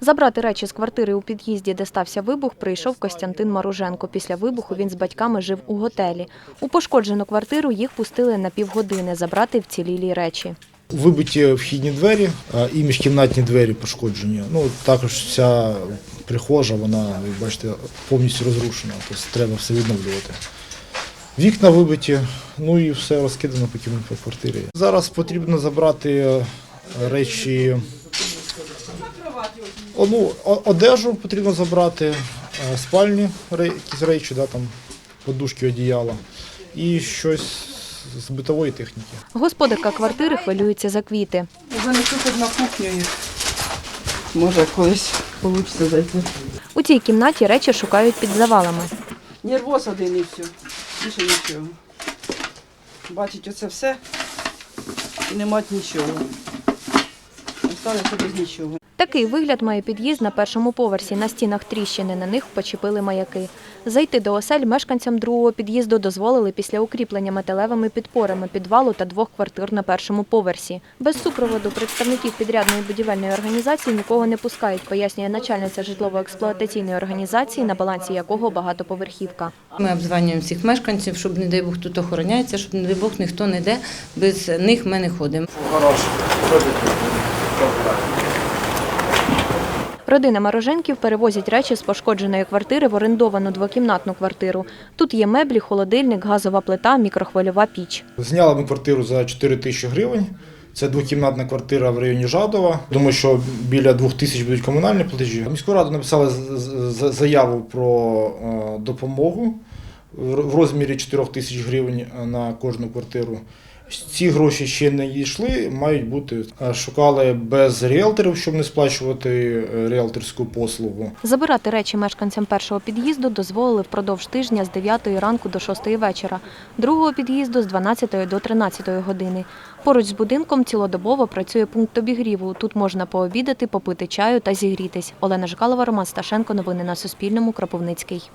Забрати речі з квартири у під'їзді, де стався вибух, прийшов Костянтин Маруженко. Після вибуху він з батьками жив у готелі. У пошкоджену квартиру їх пустили на півгодини забрати вцілілі речі. Вибиті вхідні двері і міжкімнатні двері пошкоджені. Ну, також вся прихожа, вона, ви бачите, повністю розрушена, тобто треба все відновлювати. Вікна вибиті, ну і все розкидано по кім- по квартирі. Зараз потрібно забрати е, речі, о, ну, одежу потрібно забрати, е, спальні якісь речі, да, там, подушки, одіяла і щось з битової техніки. Господарка квартири хвилюється за квіти. Занесу хоч на кухню їх. Може, колись вийде зайти. У цій кімнаті речі шукають під завалами. Нервоз один і все. Більше нічого. Бачить оце все і не мать нічого. Осталося без нічого. Такий вигляд має під'їзд на першому поверсі. На стінах тріщини, на них почепили маяки. Зайти до осель мешканцям другого під'їзду дозволили після укріплення металевими підпорами підвалу та двох квартир на першому поверсі. Без супроводу представників підрядної будівельної організації нікого не пускають, пояснює начальниця житлово-експлуатаційної організації, на балансі якого багатоповерхівка. Ми обзванюємо всіх мешканців, щоб, не дай Бог, тут охороняється, щоб, не дай Бог, ніхто не йде. Без них ми не ходимо. Родина Мароженків перевозять речі з пошкодженої квартири в орендовану двокімнатну квартиру. Тут є меблі, холодильник, газова плита, мікрохвильова піч. Зняли ми квартиру за 4 тисячі гривень. Це двокімнатна квартира в районі Жадова. Думаю, що біля двох тисяч будуть комунальні платежі. Міську раду написали заяву про е, допомогу в розмірі 4 тисяч гривень е, на кожну квартиру. Ці гроші ще не йшли, мають бути. Е, Шукали без ріелторів, щоб не сплачувати е, ріелторську послугу. Забирати речі мешканцям першого під'їзду дозволили впродовж тижня з 9 ранку до 6 вечора, другого під'їзду з 12 до 13 години. Поруч з будинком цілодобово працює пункт обігріву. Тут можна пообідати, попити чаю та зігрітись. Олена Жкалова, Роман Сташенко. Новини на Суспільному. Кропивницький.